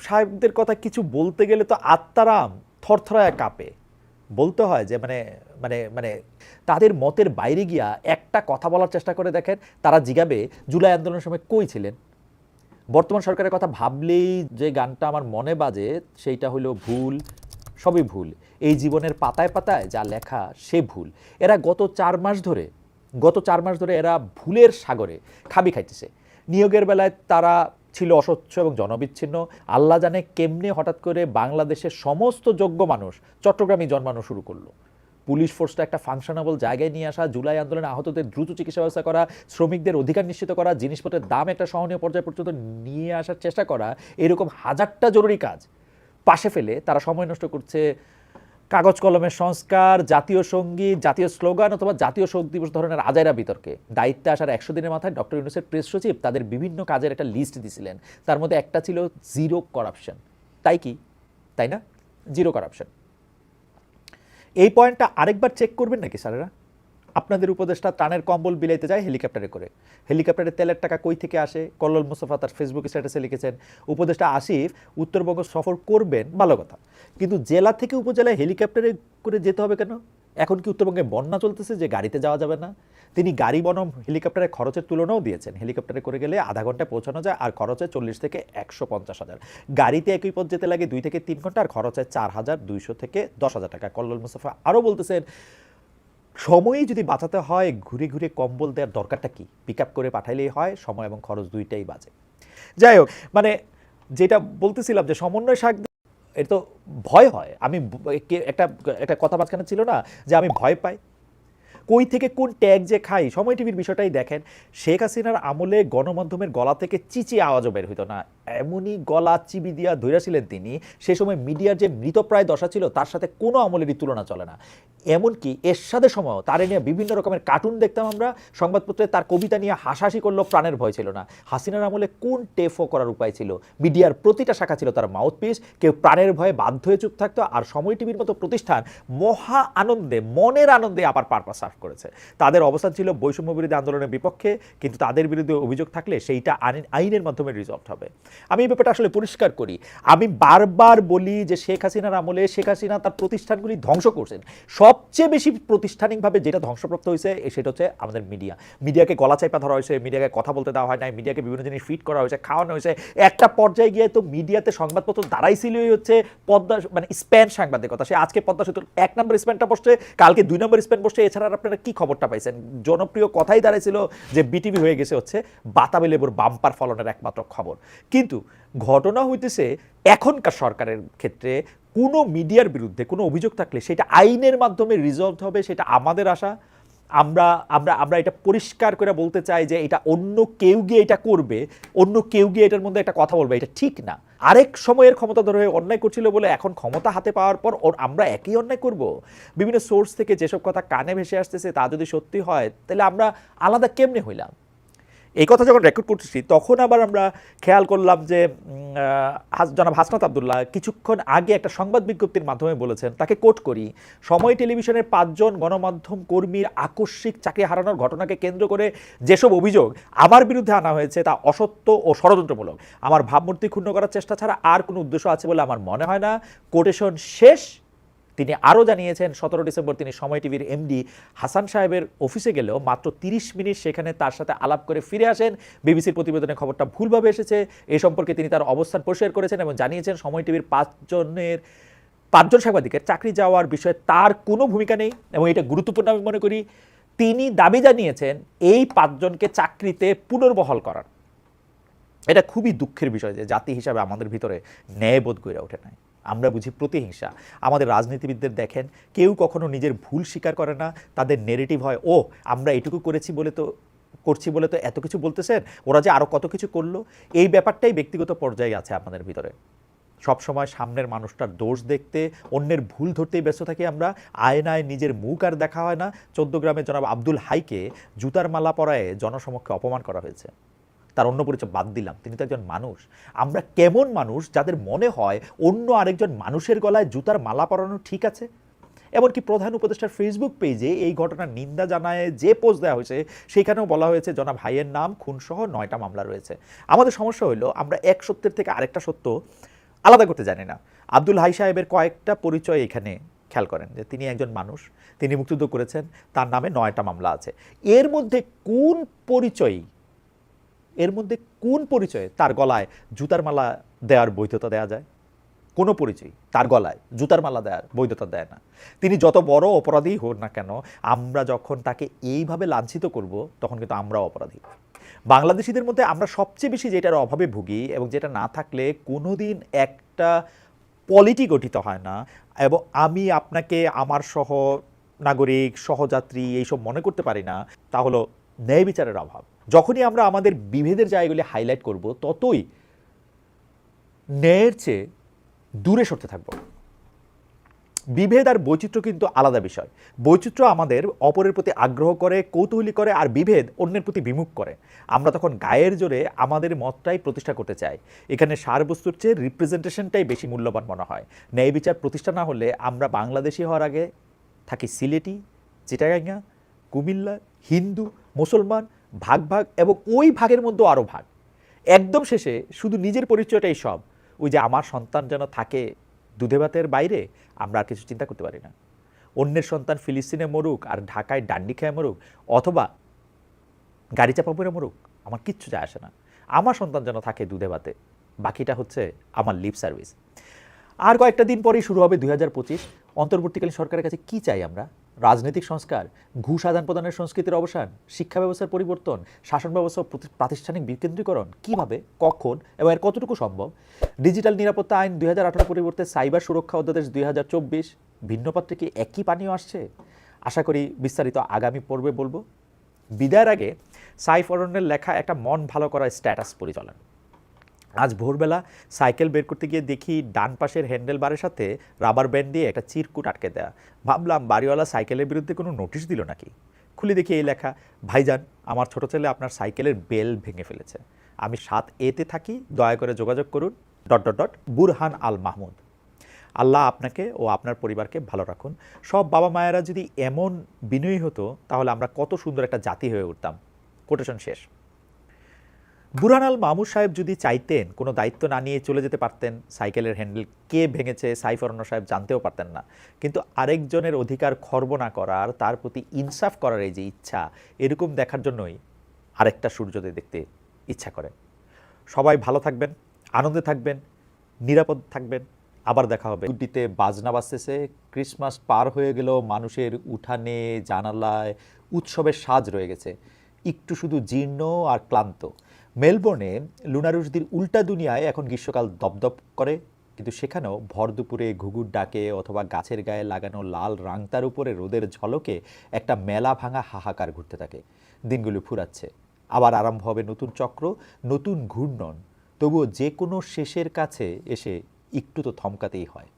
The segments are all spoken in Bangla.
সাহেবদের কথা কিছু বলতে গেলে তো আত্মারাম থরথরায় কাঁপে। বলতে হয় যে মানে মানে মানে তাদের মতের বাইরে গিয়া একটা কথা বলার চেষ্টা করে দেখেন, তারা জিগাবে জুলাই আন্দোলনের সময় কই ছিলেন? বর্তমান সরকারের কথা ভাবলেই যে গানটা আমার মনে বাজে, সেইটা হলো ভুল, সবই ভুল। এই জীবনের পাতায় পাতায় যা লেখা, সে ভুল। এরা গত চার মাস ধরে, গত চার মাস ধরে এরা ভুলের সাগরে খাবি খাইতেছে। নিয়োগের বেলায় তারা ছিল অস্বচ্ছ এবং জনবিচ্ছিন্ন। আল্লাহ জানে কেমনে হঠাৎ করে বাংলাদেশের সমস্ত যোগ্য মানুষ চট্টগ্রামে জন্মানো শুরু করল। পুলিশ ফোর্সটা একটা ফাংশনেবল জায়গায় নিয়ে আসা, জুলাই আন্দোলনে আহতদের দ্রুত চিকিৎসা ব্যবস্থা করা, শ্রমিকদের অধিকার নিশ্চিত করা, জিনিসপত্রের দাম একটা সহনীয় পর্যায় পর্যন্ত নিয়ে আসার চেষ্টা করা, এরকম হাজারটা জরুরি কাজ। পাশে ফেলে তারা সময় নষ্ট করছে কাগজ কলমের সংস্কার, জাতীয় সংগীত, জাতীয় স্লোগান অথবা জাতীয় শোক দিবস ধরনের আজাইরা বিতর্কে দায়িত্বে আসার একশো দিনের মাথায় ডক্টর ইউনুসের প্রেস সচিব তাদের বিভিন্ন কাজের একটা লিস্ট দিয়েছিলেন তার মধ্যে একটা ছিল জিরো করাপশন তাই কি? তাই না? জিরো করাপশন এই পয়েন্টটা আরেকবার চেক করবেন নাকি স্যারেরা? আপনাদের উপদেষ্টা ত্রাণের কম্বল বিলাইতে যায় হেলিকপ্টারে করে। হেলিকপ্টারে তেলের টাকা কই থেকে আসে? কল্লোল মুস্তফা তার ফেসবুক স্ট্যাটাসে লিখেছেন, উপদেষ্টা আসিফ উত্তরবঙ্গ সফর করবেন, ভালো কথা। কিন্তু জেলা থেকে উপজেলায় হেলিকপ্টারে করে যেতে হবে কেন? এখন কি উত্তরবঙ্গে বন্যা চলতেছে যে গাড়িতে যাওয়া যাবে না? তিনি গাড়ি, বনম, হেলিকপ্টারের খরচের তুলনাও দিয়েছেন। হেলিকপ্টারে করে গেলে আধা ঘন্টায় পৌঁছানো যায় আর খরচে চল্লিশ থেকে একশো পঞ্চাশ হাজার। গাড়িতে একই পথ যেতে লাগে দুই থেকে তিন ঘণ্টা আর খরচ চার হাজার দুইশো থেকে দশ হাজার টাকা। কল্লোল মুস্তফা আরও বলতেছেন সময়ই যদি বাঁচাতে হয়, ঘুরে ঘুরে কম্বল দেওয়ার দরকারটা কি? পিক আপ করে পাঠাইলেই হয়, সময় এবং খরচ দুইটাই বাজে। যাই হোক মানে যেটা বলতেছিলাম যে সমন্বয় শাক এটা তো ভয় হয়। আমি একটা একটা কথা মাঝখানে ছিল না যে আমি ভয় পাই। কই থেকে কোন ট্যাগ যে খাই, সময় টিভির বিষয়টাই দেখেন। শেখ হাসিনার আমলে গণমাধ্যমের গলা থেকে চিচি আওয়াজও বের হইতো না। এমনই গলা চিবি দিয়া ধৈরাছিলেন তিনি। সে সময় মিডিয়ার যে মৃতপ্রায় দশা ছিল, তার সাথে কোনো আমলেরই তুলনা চলে না। এমনকি এরশাদের সময়ও তারে নিয়ে বিভিন্ন রকমের কার্টুন দেখতাম আমরা। সংবাদপত্রে তার কবিতা নিয়ে হাসাহাসি করলেও প্রাণের ভয় ছিল না। হাসিনার আমলে কোন টেফও করার উপায় ছিল? মিডিয়ার প্রতিটা শাখা ছিল তার মাউথপিস কেউ প্রাণের ভয়ে বাধ্য হয়ে চুপ থাকতো। আর সময় টিভির মতো প্রতিষ্ঠান মহা আনন্দে, মনের আনন্দে আবার পারপাস করেছে। তাদের অবস্থান ছিল বৈষম্য বিরোধী আন্দোলনের বিপক্ষে, কিন্তু তাদের বিরুদ্ধে অভিযোগ থাকলে সেইটা আইন- আইনের মাধ্যমে রিজলভ হবে। আমি এই ব্যাপারটা আসলে পরিষ্কার করি। আমি বারবার বলি যে শেখ হাসিনার আমলে শেখ হাসিনা তার প্রতিষ্ঠানগুলি ধ্বংস করছেন। সবচেয়ে বেশি প্রতিষ্ঠানিকভাবে যেটা ধ্বংসপ্রাপ্ত হয়েছে সেটা হচ্ছে আমাদের মিডিয়া মিডিয়াকে গলা চাইপা ধরা হয়েছে মিডিয়াকে কথা বলতে দেওয়া হয় না মিডিয়াকে বিভিন্ন জিনিস ফিট করা হয়েছে, খাওয়ানো হয়েছে। একটা পর্যায়ে গিয়ে তো মিডিয়াতে সংবাদপত্র দাঁড়াইছিলই হচ্ছে পদ্মা মানে স্প্যান সাংবাদিকতা। সে আজকে পদ্মা সেতুর এক নম্বর স্প্যানটা বসছে, কালকে দুই নম্বর স্প্যান বসছে, এছাড়া আপনারা কি খবরটা পাইছেন? জনপ্রিয় কথাই দাঁড়াইছিল যে বিটিভি হয়ে গেছে হচ্ছে বাতাবি লেবুর বাম্পার ফলনের একমাত্র খবর। কিন্তু ঘটনা হইতেছে এখনকার সরকারের ক্ষেত্রে কোনো মিডিয়ার বিরুদ্ধে কোনো অভিযোগ থাকলে সেটা আইনের মাধ্যমে রিজলভ হবে, সেটা আমাদের আশা। আমরা আমরা আমরা এটা পরিষ্কার করে বলতে চাই যে এটা অন্য কেউ গিয়ে এটা করবে, অন্য কেউ গিয়ে এটার মধ্যে একটা কথা বলবে, এটা ঠিক না। আরেক সময়ের ক্ষমতা ধরে হয়ে অন্যায় করছিল বলে এখন ক্ষমতা হাতে পাওয়ার পর ওর আমরা একই অন্যায় করব। বিভিন্ন সোর্স থেকে যেসব কথা কানে ভেসে আসতেছে, তা যদি সত্যি হয়, তাহলে আমরা আলাদা কেমনে হইলাম? এই কথা যখন রেকর্ড করতেছি, তখন আবার আমরা খেয়াল করলাম যে জনাব হাসনাত আবদুল্লাহ কিছুক্ষণ আগে একটা সংবাদ বিজ্ঞপ্তির মাধ্যমে বলেছেন, তাকে কোট করি। সময় টেলিভিশনের পাঁচজন গণমাধ্যম কর্মীর আকস্মিক চাকরি হারানোর ঘটনাকে কেন্দ্র করে যেসব অভিযোগ আমার বিরুদ্ধে আনা হয়েছে তা অসত্য ও ষড়যন্ত্রমূলক। আমার ভাবমূর্তি ক্ষুণ্ণ করার চেষ্টা ছাড়া আর কোনো উদ্দেশ্য আছে বলে আমার মনে হয় না। কোটেশন শেষ। তিনি আরও জানিয়েছেন, সতেরো ডিসেম্বর তিনি সময় টিভির এমডি হাসান সাহেবের অফিসে গেলেও মাত্র তিরিশ মিনিট সেখানে তার সাথে আলাপ করে ফিরে আসেন। বিবিসির প্রতিবেদনে খবরটা ভুলভাবে এসেছে। এ সম্পর্কে তিনি তার অবস্থান পরিষ্কার করেছেন এবং জানিয়েছেন, সময় টিভির পাঁচজনের, পাঁচজন সাংবাদিকের চাকরি যাওয়ার বিষয়ে তার কোনো ভূমিকা নেই এবং এটা গুরুত্বপূর্ণ আমি মনে করি। তিনি দাবি জানিয়েছেন, এই পাঁচজনকে চাকরিতে পুনর্বহাল করার। এটা খুবই দুঃখের বিষয় যে জাতি হিসাবে আমাদের ভিতরে ন্যায়বোধ গড়ে ওঠে নাই। আমরা বুঝি প্রতিহিংসা। আমাদের রাজনীতিবিদদের দেখেন, কেউ কখনো নিজের ভুল স্বীকার করে না, তাদের নেগেটিভ হয় ও আমরা এটুকু করেছি বলে তো, করছি বলে তো এত কিছু বলতেছেন, ওরা যে আরও কত কিছু করল? এই ব্যাপারটাই ব্যক্তিগত পর্যায়ে আছে আমাদের ভিতরে। সবসময় সামনের মানুষটার দোষ দেখতে, অন্যের ভুল ধরতেই ব্যস্ত থাকি আমরা, আয়নায় নিজের মুখ আর দেখা হয় না। চোদ্দ গ্রামের জনাব আব্দুল হাইকে জুতার মালা পরায় জনসমক্ষে অপমান করা হয়েছে। তার অন্য পরিচয় বাদ দিলাম। তিনি তো একজন মানুষ। আমরা কেমন মানুষ যাদের মনে হয় অন্য আরেকজন মানুষের গলায় জুতার মালা পরানো ঠিক আছে? এমনকি প্রধান উপদেষ্টার ফেসবুক পেজে এই ঘটনার নিন্দা জানায়, যে পোস্ট দেওয়া হয়েছে, সেখানেও বলা হয়েছে, জনাব ভাইয়ের নাম খুনসহ নয়টা মামলা রয়েছে। আমাদের সমস্যা হলো আমরা এক সত্যের থেকে আরেকটা সত্য আলাদা করতে জানি না। আব্দুল হাই সাহেবের কয়েকটা পরিচয় এখানে খেয়াল করেন, যে তিনি একজন মানুষ, তিনি মুক্তিযুদ্ধ করেছেন, তার নামে নয়টা মামলা আছে। এর মধ্যে কোন পরিচয় এর মধ্যে কোন পরিচয়ে? তার গলায় জুতার মালা দেওয়ার বৈধতা দেওয়া যায়? কোনো পরিচয়? তার গলায় জুতার মালা দেওয়ার বৈধতা দেয় না। তিনি যত বড় অপরাধী হোক না কেন, আমরা যখন তাকে এইভাবে লাঞ্ছিত করব, তখন কিন্তু আমরাও অপরাধী। বাংলাদেশিদের মধ্যে আমরা সবচেয়ে বেশি যেটার অভাবে ভুগি এবং যেটা না থাকলে কোনোদিন একটা পলিটি গঠিত হয় না এবং আমি আপনাকে, আমার সহ নাগরিক, সহযাত্রী এইসব মনে করতে পারি না, তা হলো ন্যায় বিচারের অভাব। যখনই আমরা আমাদের বিভেদের জায়গাগুলি হাইলাইট করব, ততই ন্যায়ের চেয়ে দূরে সরতে থাকব। বিভেদ আর বৈচিত্র্য কিন্তু আলাদা বিষয়। বৈচিত্র্য আমাদের অপরের প্রতি আগ্রহ করে, কৌতূহলী করে, আর বিভেদ অন্যের প্রতি বিমুখ করে। আমরা তখন গায়ের জোরে আমাদের মতটাই প্রতিষ্ঠা করতে চাই। এখানে সারবস্তুর চেয়ে রিপ্রেজেন্টেশনটাই বেশি মূল্যবান মনে হয়। ন্যায় বিচার প্রতিষ্ঠা না হলে আমরা বাংলাদেশি হওয়ার আগে থাকি সিলেটি চিটাগাঙ্গা কুমিল্লা, হিন্দু, মুসলমান ভাগ ভাগ এবং ওই ভাগের মধ্যে আরও ভাগ। একদম শেষে শুধু নিজের পরিচয়টাই সব। ওই যে আমার সন্তান যেন থাকে দুধে ভাতের বাইরে, আমরা আর কিছু চিন্তা করতে পারি না। অন্যের সন্তান ফিলিস্তিনে মরুক আর ঢাকায় ডান্ডি খেয়ে মরুক অথবা গাড়ি চাপা পড়ে মরুক, আমার কিচ্ছু যায় আসে না। আমার সন্তান যেন থাকে দুধে ভাতে বাকিটা হচ্ছে আমার লিপ সার্ভিস আর কয়েকটা দিন পরেই শুরু হবে দুই হাজার পঁচিশ। অন্তর্বর্তীকালীন সরকারের কাছে কি চাই আমরা? রাজনৈতিক সংস্কার, ঘুষ আদান প্রদানের সংস্কৃতির অবসান, শিক্ষা ব্যবস্থার পরিবর্তন, শাসন ব্যবস্থা প্রাতিষ্ঠানিক বিকেন্দ্রীকরণ কীভাবে, কখন এবং এর কতটুকু সম্ভব? ডিজিটাল নিরাপত্তা আইন দুই হাজার আঠারো পরিবর্তে সাইবার সুরক্ষা অধ্যাদেশ দুই হাজার চব্বিশ ভিন্ন পাত্রে কি একই পানীয় আসছে? আশা করি বিস্তারিত আগামী পর্বে বলব। বিদায়ের আগে সাইফ অরণ্যের লেখা একটা মন ভালো করার স্ট্যাটাস পরিচালন। আজ ভোরবেলা সাইকেল বের করতে গিয়ে দেখি ডান পাশের হ্যান্ডেল বারের সাথে রাবার ব্যান্ড দিয়ে একটা চিরকুট আটকে দেয়া। ভাবলাম বাড়িওয়ালা সাইকেলের বিরুদ্ধে কোনো নোটিশ দিল নাকি? খুলে দেখি এই লেখা, ভাইজান, আমার ছোট ছেলে আপনার সাইকেলের বেল ভেঙে ফেলেছে। আমি সাত এতে থাকি, দয়া করে যোগাযোগ করুন। Dot dot dot, Burhan Al Mahmud. Allah আপনাকে ও আপনার পরিবারকে ভালো রাখুন। সব বাবা মায়েরা যদি এমন বিনয়ী হতো, তাহলে আমরা কত সুন্দর একটা জাতি হয়ে উঠতাম। কোটেশন শেষ। বুরহান আল মাহমুদ সাহেব যদি চাইতেন, কোনো দায়িত্ব না নিয়ে চলে যেতে পারতেন, সাইকেলের হ্যান্ডেল কে ভেঙেছে সাইফরণ্য সাহেব জানতেও পারতেন না। কিন্তু আরেকজনের অধিকার খর্ব না করার, তার প্রতি ইনসাফ করার এই যে ইচ্ছা, এরকম দেখার জন্যই আরেকটা সূর্যোদয় দেখতে ইচ্ছা করে। সবাই ভালো থাকবেন, আনন্দে থাকবেন, নিরাপদ থাকবেন। আবার দেখা হবে। ছুটিতে বাজনা বাজতেছে, ক্রিসমাস পার হয়ে গেলেও মানুষের উঠানে, জানালায়, উৎসবের সাজ রয়ে গেছে। একটু শুধু জীর্ণ আর ক্লান্ত। মেলবোর্নে লুনারুশদির উল্টা দুনিয়ায় এখন গ্রীষ্মকাল দপদপ করে, কিন্তু সেখানেও ভর দুপুরে ঘুঘুর ডাকে অথবা গাছের গায়ে লাগানো লাল রাংতার উপরে রোদের ঝলকে একটা মেলা ভাঙা হাহাকার ঘুরতে থাকে। দিনগুলো ফুরাচ্ছে। আবার আরম্ভ হবে নতুন চক্র, নতুন ঘূর্ণন। তবুও যে কোনো শেষের কাছে এসে একটু তো থমকাতেই হয়।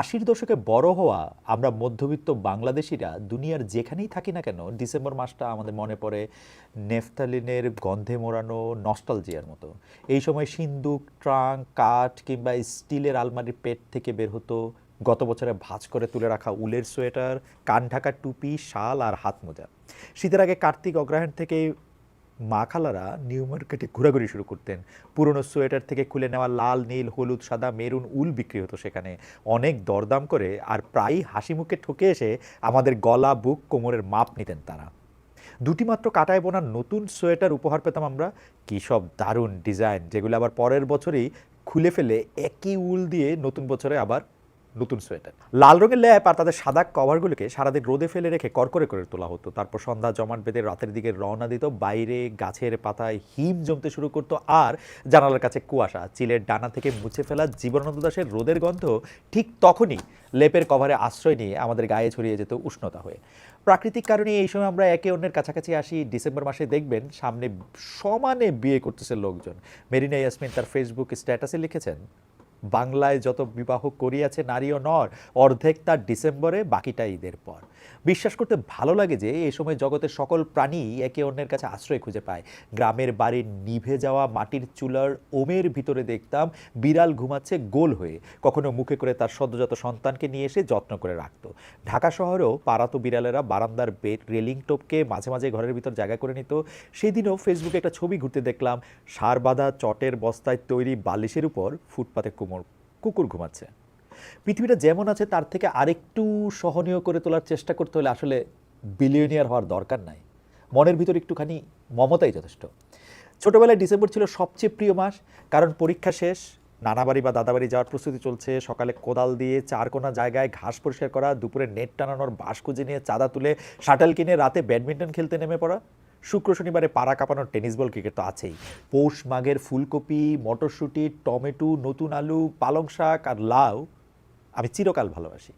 আশির দশকে বড় হওয়া আমরা মধ্যবিত্ত বাংলাদেশিরা দুনিয়ার যেখানেই থাকি না কেন, ডিসেম্বর মাসটা আমাদের মনে পড়ে নেফতালিনের গন্ধে মোড়ানো নস্টালজিয়ার মতো। এই সময় সিন্দুক, ট্রাঙ্ক, কাঠ কিংবা স্টিলের আলমারির পেট থেকে বের হতো, গত বছরে ভাঁজ করে তুলে রাখা উলের সোয়েটার, কান ঢাকা টুপি, শাল আর হাত মোজা শীতের আগে কার্তিক অগ্রহায়ণ থেকে মা খালারা নিউ মার্কেটে ঘোরাঘুরি শুরু করতেন। পুরনো সোয়েটার থেকে খুলে নেওয়া লাল, নীল, হলুদ, সাদা, মেরুন উল বিক্রি হতো সেখানে। অনেক দরদাম করে আর প্রায়ই হাসি মুখে ঠকে এসে আমাদের গলা, বুক, কোমরের মাপ নিতেন তারা। দুটি মাত্র কাটায় বোনা নতুন সোয়েটার উপহার পেতাম আমরা। কী সব দারুণ ডিজাইন, যেগুলো আবার পরের বছরই খুলে ফেলে একই উল দিয়ে নতুন বছরে আবার নতুন সোয়েটার লাল রঙের ল্যাপ আর তাদের সাদা কভারগুলোকে সারাদিন রোদে ফেলে রেখে করকরে করে তোলা হতো। তারপর সন্ধ্যা জমাট বেঁধে রাতের দিকে রওনা দিত, বাইরে গাছের পাতায় হিম জমতে শুরু করতো আর জানালার কাছে কুয়াশা, চিলের ডানা থেকে মুছে ফেলা জীবনানন্দ দাসের রোদের গন্ধ ঠিক তখনই লেপের কভারে আশ্রয় নিয়ে আমাদের গায়ে ছড়িয়ে যেত উষ্ণতা হয়ে। প্রাকৃতিক কারণে এই সময় আমরা একে অন্যের কাছাকাছি আসি, ডিসেম্বর মাসে দেখবেন সামনে সমানে বিয়ে করতেছে লোকজন। মেরিনা ইয়াসমিন তার ফেসবুক স্ট্যাটাসে লিখেছেন বাংলায় যত বিবাহ করিয়াছে নারী ও নর অর্ধেক তার ডিসেম্বরে বাকিটা ঈদের পর। বিশ্বাস করতে ভালো লাগে যে এই সময় জগতের সকল প্রাণী একে অন্যের কাছে আশ্রয় খুঁজে পায়। গ্রামের বাড়ির নিভে যাওয়া মাটির চুলার ওমের ভিতরে দেখতাম বিড়াল ঘুমাচ্ছে গোল হয়ে। কখনো মুখে করে তার সদ্যজাত সন্তানকে নিয়ে এসে যত্ন করে রাখত। ঢাকা শহরেও পাড়াতো বিড়ালেরা বারান্দার বেড, রেলিং টোপকে মাঝে মাঝে ঘরের ভিতর জায়গা করে নিত। সেদিনও ফেসবুকে একটা ছবি ঘুরতে দেখলাম, সার বাঁধা চটের বস্তায় তৈরি বালিশের উপর ফুটপাতে কোমর, কুকুর ঘুমাচ্ছে। পৃথিবীটা যেমন আছে, তার থেকে আরেকটু সহনীয় করে তোলার চেষ্টা করতে হলে আসলে বিলিয়নিয়ার হওয়ার দরকার নাই। মনের ভিতর একটুখানি মমতাই যথেষ্ট। ছোটবেলায় ডিসেম্বর ছিল সবচেয়ে প্রিয় মাস, কারণ পরীক্ষা শেষ, নানাবাড়ি বা দাদাবাড়ি যাওয়ার প্রস্তুতি চলছে, সকালে কোদাল দিয়ে চার কোনা জায়গায় ঘাস পরিষ্কার করা, দুপুরে নেট টানানোর বাঁশ খুঁজে নিয়ে চাঁদা তুলে শাটেল কিনে রাতে ব্যাডমিন্টন খেলতে নেমে পড়া। শুক্র শনিবারে পাড়া কাঁপানোর টেনিস বল ক্রিকেট তো আছেই। পৌষ মাঘের ফুলকপি, মটরশুঁটি, টমেটো, নতুন আলু, পালং শাক আর লাউ আমি চিরকাল ভালোবাসি।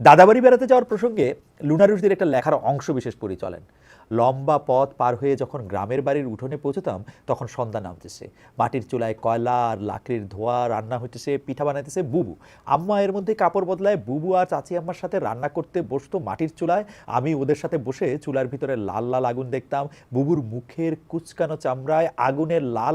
দাদাবাড়ি বেড়াতে যাওয়ার প্রসঙ্গে লুনারুসদের একটা লেখার অংশ বিশেষ পড়ি চলেন। লম্বা পথ পার হয়ে যখন গ্রামের বাড়ির উঠোনে পৌঁছতাম, তখন সন্ধ্যা নামতেছে। মাটির চুলায় কয়লা আর লাকড়ির ধোয়া রান্না হইতেছে, পিঠা বানাইতেছে বুবু। আম্মা এর মধ্যে কাপড় বদলায় বুবু আর চাচি আম্মার সাথে রান্না করতে বসতো মাটির চুলায়। আমি ওদের সাথে বসে চুলার ভিতরে লাল লাল আগুন দেখতাম। বুবুর মুখের কুচকানো চামড়ায় আগুনের লাল